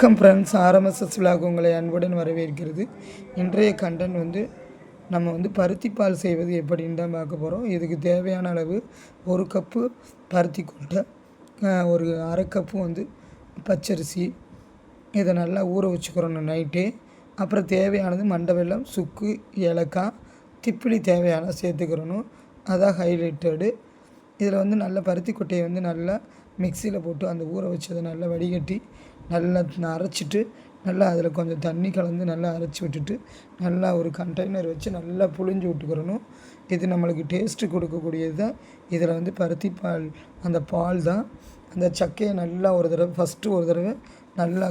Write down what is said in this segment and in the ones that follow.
வணக்கம் friends RMSS விழாக்கு உங்களை அன்புடன் வரவேற்கிறது. இன்றைய கண்டென்ட் வந்து நம்ம வந்து பருத்தி பால் செய்வது எப்படின்னு தான் பார்க்க போகிறோம் இதுக்கு தேவையான அளவு ஒரு கப்பு பருத்தி கொட்டை ஒரு அரை கப்பு வந்து பச்சரிசி இதை நல்லா ஊற வச்சுக்கிறோம் நைட்டு அப்புறம் தேவையானது மண்டை வெல்லம் சுக்கு ஏலக்காய் திப்பிலி தேவையான சேர்த்துக்கிறணும். அதான் ஹைலைட்டடு இதில் வந்து நல்ல பருத்தி கொட்டையை வந்து நல்லா மிக்சியில் போட்டு அந்த ஊற வச்சதை நல்லா வடிகட்டி நல்லா அரைச்சிட்டு நல்லா அதில் கொஞ்சம் தண்ணி கலந்து நல்லா அரைச்சி விட்டுட்டு நல்லா ஒரு கண்டெய்னர் வச்சு நல்லா புழிஞ்சு விட்டுக்கிறணும். இது நம்மளுக்கு டேஸ்ட்டு கொடுக்கக்கூடியது தான் இதில் வந்து பருத்தி பால் அந்த பால் தான் அந்த சக்கையை நல்லா ஒரு தடவை ஃபஸ்ட்டு ஒரு தடவை நல்லா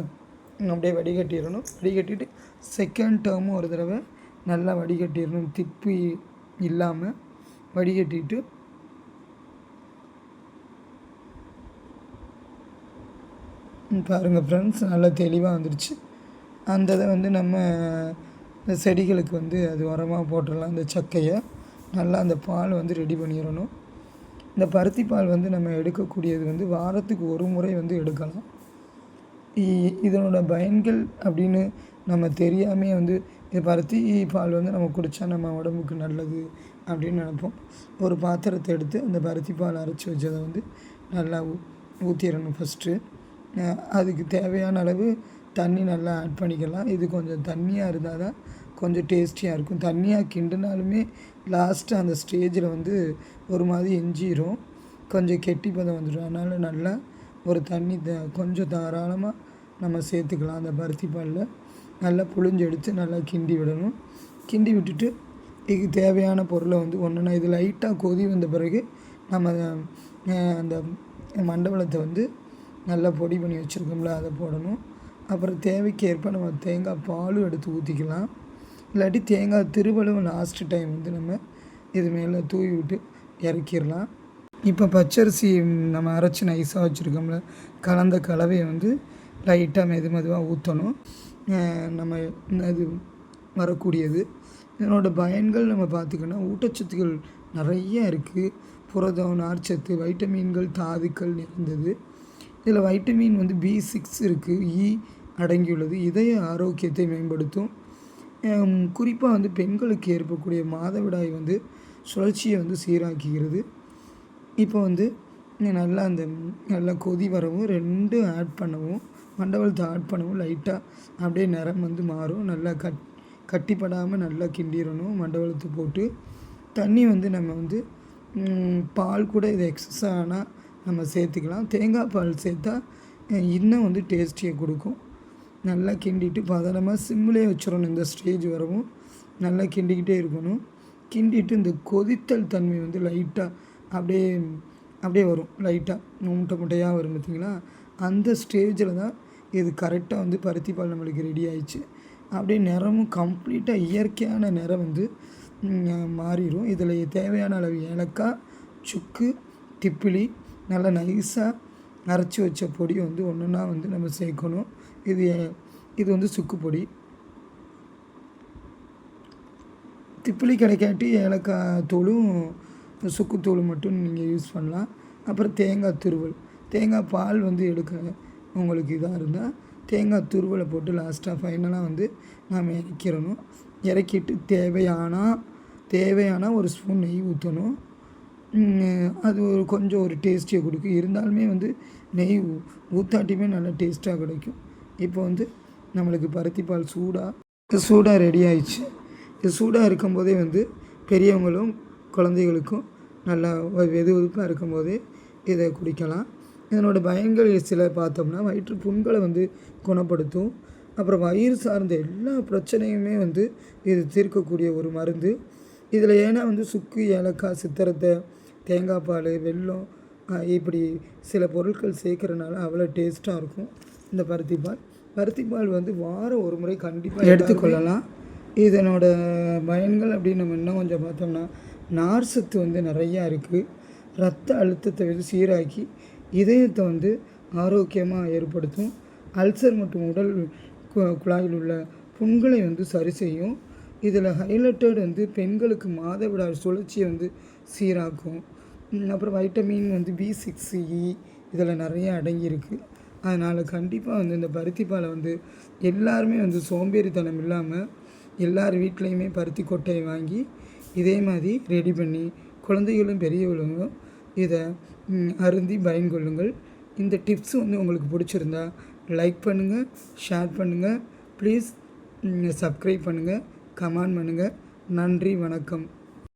அப்படியே வடிகட்டிடணும். வடிகட்டிட்டு செகண்ட் டேர்மும் ஒரு தடவை நல்லா வடிகட்டிடணும். திப்பி இல்லாமல் வடிகட்டிட்டு பாருங்கள் ஃப்ரெண்ட்ஸ் நல்லா தெளிவாக வந்துடுச்சு அந்த இதை வந்து நம்ம இந்த செடிகளுக்கு வந்து அது உரமாக போட்டுடலாம் அந்த சக்கையை. நல்லா அந்த பால் வந்து ரெடி பண்ணிடணும். இந்த பருத்தி பால் வந்து நம்ம எடுக்கக்கூடியது வந்து வாரத்துக்கு ஒரு முறை வந்து எடுக்கலாம். இ- இதனோட பயன்கள் அப்படின்னு நம்ம தெரியாமே வந்து இது பருத்தி பால் வந்து நம்ம குடித்தா நம்ம உடம்புக்கு நல்லது அப்படின்னு நினைப்போம். ஒரு பாத்திரத்தை எடுத்து அந்த பருத்தி பால் அரைச்சி வச்சதை வந்து நல்லா ஊ ஊற்றிடணும் ஃபஸ்ட்டு அதுக்கு தேவையான அளவு தண்ணி நல்லா ஆட் பண்ணிக்கலாம். இது கொஞ்சம் தண்ணியாக இருந்தால் தான் கொஞ்சம் டேஸ்டியாக இருக்கும். தண்ணியாக கிண்டுனாலுமே லாஸ்ட்டு அந்த ஸ்டேஜில் வந்து ஒரு மாதிரி எஞ்சிரும். கொஞ்சம் கெட்டி பதம் வந்துடும் அதனால் நல்லா ஒரு தண்ணி த கொஞ்சம் தாராளமாக நம்ம சேர்த்துக்கலாம் அந்த பருத்தி பாலில். நல்லா புழிஞ்சு எடுத்து நல்லா கிண்டி விடணும். கிண்டி விட்டுட்டு இதுக்கு தேவையான பொருளை வந்து ஒன்றுனா இது லைட்டாக கொதி வந்த பிறகு நம்ம அந்த மண்டபலத்தை வந்து நல்லா பொடி பண்ணி வச்சுருக்கோம்ல அதை போடணும். அப்புறம் தேவைக்கு ஏற்ப நம்ம தேங்காய் பாலும் எடுத்து ஊற்றிக்கலாம் இல்லாட்டி தேங்காய் திருவளவு லாஸ்ட்டு டைம் வந்து நம்ம இது மேலே தூவி விட்டு இறக்கிடலாம். இப்போ பச்சரிசி நம்ம அரைச்சி நைஸாக வச்சுருக்கோம்ல கலந்த கலவையை வந்து லைட்டாக மெது மெதுவாக ஊற்றணும் நம்ம இது வரக்கூடியது. இதனோட பயன்கள் நம்ம பார்த்திங்கன்னா ஊட்டச்சத்துக்கள் நிறைய இருக்குது புரதம் நார்ச்சத்து வைட்டமின்கள் தாதுக்கள் நிறைந்தது. இதில் வைட்டமின் வந்து பி சிக்ஸ் இருக்குது இ e அடங்கியுள்ளது. இதய ஆரோக்கியத்தை மேம்படுத்தும். குறிப்பாக வந்து பெண்களுக்கு ஏற்படக்கூடிய மாதவிடாய் வந்து சுழற்சியை வந்து சீராக்குகிறது. இப்போ வந்து நல்லா அந்த நல்லா கொதி வரவும் ரெண்டும் ஆட் பண்ணவும் மண்டபத்தை ஆட் பண்ணவும் லைட்டாக அப்படியே நிறம் வந்து மாறும். நல்லா கட் கட்டிப்படாமல் நல்லா கிண்டிடணும் மண்டபத்தை போட்டு. தண்ணி வந்து நம்ம வந்து பால் கூட இது எக்ஸஸ் ஆனால் நம்ம சேர்த்துக்கலாம். தேங்காய் பால் சேர்த்தா இன்னும் வந்து டேஸ்டியை கொடுக்கும். நல்லா கிண்டிட்டு பதனமாக சிம்மிலே வச்சிடணும். இந்த ஸ்டேஜ் வரவும் நல்லா கிண்டிக்கிட்டே இருக்கணும். கிண்டிட்டு இந்த கொதித்தல் தன்மை வந்து லைட்டாக அப்படியே அப்படியே வரும். லைட்டாக மூட்டை முட்டையாக வரும் பார்த்திங்களா? அந்த ஸ்டேஜில் தான் இது கரெக்டாக வந்து பருத்தி பால் நம்மளுக்கு ரெடி ஆயிடுச்சு. அப்படியே நிறமும் கம்ப்ளீட்டாக இயற்கையான நிறம் வந்து மாறிடும். இதில் தேவையான அளவு ஏலக்காய் சுக்கு திப்பிலி நல்லா நைஸாக அரைச்சி வச்ச பொடி வந்து ஒன்றுனா வந்து நம்ம சேர்க்கணும். இது இது வந்து சுக்கு பொடி. திப்பிலி கிடைக்காட்டி ஏலக்காய் தூளும் சுக்குத்தூள் மட்டும் நீங்கள் யூஸ் பண்ணலாம். அப்புறம் தேங்காய் துருவல். தேங்காய் பால் வந்து எடுக்க உங்களுக்கு இதாக இருந்தால் தேங்காய் துருவலை போட்டு லாஸ்ட்டாக ஃபைனலாக வந்து நாம் இறக்கிடணும். இறக்கிட்டு தேவையானால் தேவையான ஒரு ஸ்பூன் நெய் ஊற்றணும் அது ஒரு கொஞ்சம் ஒரு டேஸ்டியை கொடுக்கும். இருந்தாலுமே வந்து நெய் ஊத்தாட்டியுமே நல்லா டேஸ்ட்டாக கிடைக்கும். இப்போ வந்து நம்மளுக்கு பருத்தி பால் சூடாக சூடாக ரெடி ஆயிடுச்சு. இது சூடாக இருக்கும்போதே வந்து பெரியவங்களும் குழந்தைகளுக்கும் நல்லா வெது வெதுப்பாக இருக்கும்போதே இதை குடிக்கலாம். இதனோட பயன்கள் சில பார்த்தோம்னா வயிற்று புண்களை வந்து குணப்படுத்தும். அப்புறம் வயிறு சார்ந்த எல்லா பிரச்சனையுமே வந்து இது தீர்க்கக்கூடிய ஒரு மருந்து. இதில் ஏன்னா வந்து சுக்கு ஏலக்காய் சித்திரத்தை தேங்காய் பால் வெல்லம் இப்படி சில பொருட்கள் சேர்க்கறனால அவ்வளோ டேஸ்ட்டாக இருக்கும். இந்த பருத்தி பால். பருத்தி பால் வந்து வாரம் ஒரு முறை கண்டிப்பாக எடுத்துக்கொள்ளலாம். இதனோட பயன்கள் அப்படின்னு நம்ம இன்னும் கொஞ்சம் பார்த்தோம்னா நார் சத்து வந்து நிறையா இருக்குது ரத்த அழுத்தத்தை வந்து சீராக்கி இதயத்தை வந்து ஆரோக்கியமாக ஏற்படுத்தும். அல்சர் மற்றும் உடல் கு- குழாயில் உள்ள புண்களை வந்து சரி செய்யும். இதில் ஹைலைட்டட் வந்து பெண்களுக்கு மாதவிடாய் சுழற்சியை வந்து சீராக்கும். அப்புறம் வைட்டமின் வந்து பி சிக்ஸ் இ இதில் நிறைய அடங்கியிருக்கு. அதனால் கண்டிப்பாக வந்து இந்த பருத்தி பாலை வந்து எல்லாருமே வந்து சோம்பேறித்தனம் இல்லாமல் எல்லார் வீட்லேயுமே பருத்தி கொட்டையை வாங்கி இதே மாதிரி ரெடி பண்ணி குழந்தைகளும் பெரியவர்களும் இதை அருந்தி பயன்கொள்ளுங்கள். இந்த டிப்ஸ் வந்து உங்களுக்கு பிடிச்சிருந்தா லைக் பண்ணுங்கள் ஷேர் பண்ணுங்கள் ப்ளீஸ் சப்ஸ்கிரைப் பண்ணுங்கள் கமெண்ட் பண்ணுங்கள் நன்றி வணக்கம்.